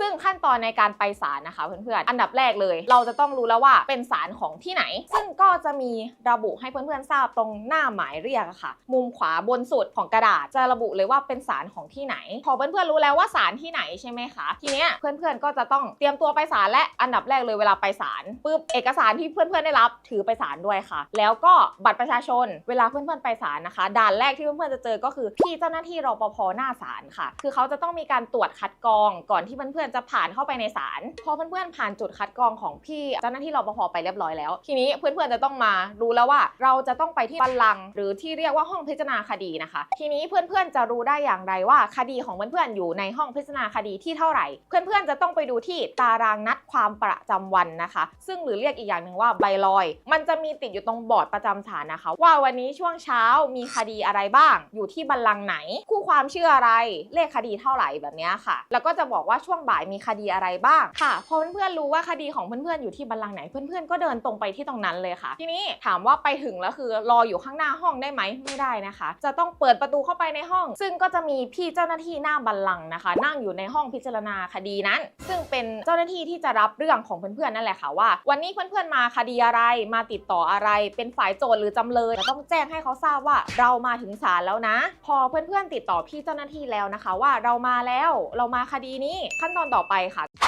ซึ่งขั้นตอนในการไปศาลนะคะเพื่อนๆ อันดับแรกเลย เราจะต้องรู้แล้วว่าเป็นศาลของที่ไหน ซึ่งก็จะมีระบุให้เพื่อนๆทราบตรงหน้าหมายเรียกค่ะ มุมขวาบนสุดของกระดาษจะระบุเลยว่าเป็นศาลของที่ไหน พอเพื่อนๆรู้แล้วว่าศาลที่ไหนใช่ไหมคะ ทีเนี้ยเพื่อนๆก็จะต้องเตรียมตัวไปศาลและอันดับแรกเลยเวลาไปศาลปุ๊บเอกสารที่เพื่อนๆได้รับถือไปศาลด้วยค่ะ แล้วก็บัตรประชาชนเวลาเพื่อนๆไปศาลนะคะ ด่านแรกที่เพื่อนๆจะเจอก็คือพี่เจ้าหน้าที่รปภหน้าศาลค่ะ คือเขาจะต้องมีการตรวจคัดกรองก่อนที่เพื่อนๆจะผ่านเข้าไปในศาลพอเพื่อนๆผ่านจุดคัดกรองของพี่เจ้าหน้าที่รปภไปเรียบร้อยแล้ว ทีนี้เพื่อนๆจะต้องมารู้แล้วว่า เราจะต้องไปที่บัลลังก์หรือที่เรียกว่าห้องพิจารณาคดีนะคะ ทีนี้เพื่อนๆจะรู้ได้อย่างไรว่าคดีของเพื่อนๆอยู่ในห้องพิจารณาคดีที่เท่าไหร่ เพื่อนๆจะต้องไปดูที่ตารางนัดความประจำวันนะคะ ซึ่งหรือเรียกอีกอย่างหนึ่งว่าใบลอย มันจะมีติดอยู่ตรงบอร์ดประจำศาลนะคะ ว่าวันนี้ช่วงเช้ามีคดีอะไรบ้าง อยู่ที่บัลลังก์ไหน คู่ความชื่ออะไรเลขคดีเท่าไหร่แบบนี้ค่ะ แล้วก็จะบอกว่าช่วงบ่ายมีคดีอะไรบ้างค่ะพอเพื่อนๆรู้ว่าคดีของเพื่อนๆอยู่ที่บัลลังก์ไหน เพื่อนๆก็เดินตรงไปที่ตรงนั้นเลยค่ะ ทีนี้ถามว่าไปถึงแล้วคือรออยู่ข้างหน้าห้องได้ไหมไม่ได้นะคะ จะต้องเปิดประตูเข้าไปในห้อง ซึ่งก็จะมีพี่เจ้าหน้าที่หน้าบัลลังก์นะคะ นั่งอยู่ในห้องพิจารณาคดีนั้น ซึ่งเป็นเจ้าหน้าที่ที่จะรับเรื่องของเพื่อนๆนั่นแหละค่ะว่า วันนี้เพื่อนๆมาคดีอะไรมาติดต่ออะไรเป็นฝ่ายโจทย์หรือจำเลยจะต้องแจ้งให้เขาทราบว่าเรามาถึงศาลแล้วนะ พอเพื่อนๆติดต่อพี่เจ้าหน้าที่แล้วนะคะ ว่าเรามาแล้วเรามาคดีนี้ขั้นตอนต่อไปค่ะ